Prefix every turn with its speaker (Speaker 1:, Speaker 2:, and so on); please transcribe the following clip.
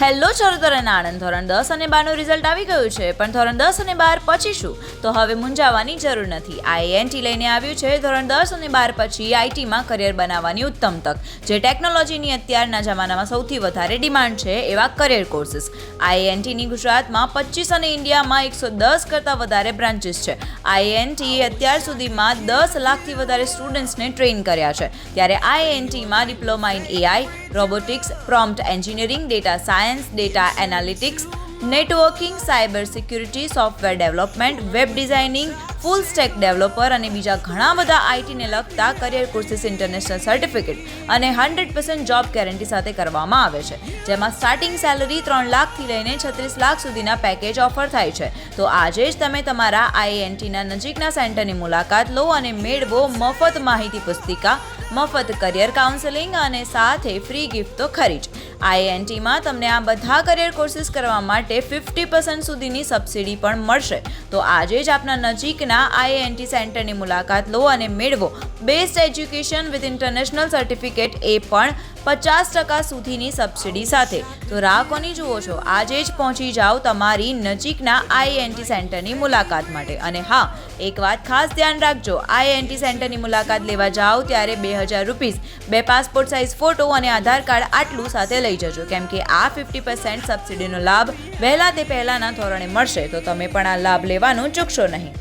Speaker 1: Hello Charotar અને આણંદ ધોરણ દસ અને બારનું રિઝલ્ટ આવી ગયું છે, પણ ધોરણ દસ અને બાર પછી શું? તો હવે મૂંઝાવાની જરૂર નથી. આઈએનટી લઈને આવ્યું છે, ધોરણ દસ અને બાર પછી આઈટીમાં કરિયર બનાવવાની ઉત્તમ તક, જે ટેકનોલોજીની અત્યારના જમાનામાં સૌથી વધારે ડિમાન્ડ છે એવા કરિયર કોર્સીસ આઈએનટીની ગુજરાતમાં પચીસ અને ઇન્ડિયામાં એકસો દસ કરતાં વધારે બ્રાન્ચીસ છે. આઈએનટીએ અત્યાર સુધીમાં દસ લાખથી વધારે સ્ટુડન્ટ્સને ટ્રેન કર્યા છે. ત્યારે આઈએનટીમાં diploma in AI robotics prompt engineering data science data analytics networking cyber security software development web designing full stack developer અને બીજા ઘણા બધા આઈટીને લગતા કરિયર કોર્સીસ ઇન્ટરનેશનલ સર્ટિફિકેટ અને હંડ્રેડ પર્સન્ટ જોબ ગેરંટી સાથે કરવામાં આવે છે. જેમાં સ્ટાર્ટિંગ સેલરી ત્રણ લાખથી લઈને છત્રીસ લાખ સુધીના પેકેજ ઓફર થાય છે. તો આજે જ તમે તમારા આઈએનટીના નજીકના સેન્ટરની મુલાકાત લો અને મેળવો મફત માહિતી પુસ્તિકા મફત કરિયર કાઉન્સેલિંગ અને સાથે ફ્રી ગિફ્ટ તો ખરી જ. આઈએનટીમાં તમને આ બધા કરિયર કોર્સિસ કરવા માટે ફિફ્ટી પર્સન્ટ સુધીની સબસિડી પણ મળશે. તો આજે જ આપના નજીકના આઈએનટી સેન્ટરની મુલાકાત લો અને મેળવો. Best education with international certificate એ પણ પચાસ ટકા સુધીની સબસિડી સાથે. તો રાહ કોની જુઓ છો, આજે જ પહોંચી જાઓ તમારી નજીકના આઈએનટી સેન્ટરની મુલાકાત માટે. અને હા, એક વાત ખાસ ધ્યાન રાખજો આઈએનટી સેન્ટરની મુલાકાત લેવા જાઓ ત્યારે બે હજાર રૂપીસ, બે પાસપોર્ટ સાઇઝ ફોટો અને આધાર કાર્ડ આટલું સાથે લઈ જજો. કેમ કે આ ફિફ્ટી પર્સન્ટ સબસિડીનો લાભ વહેલા તે પહેલાંના ધોરણે મળશે, તો તમે પણ આ લાભ લેવાનું ચૂકશો નહીં.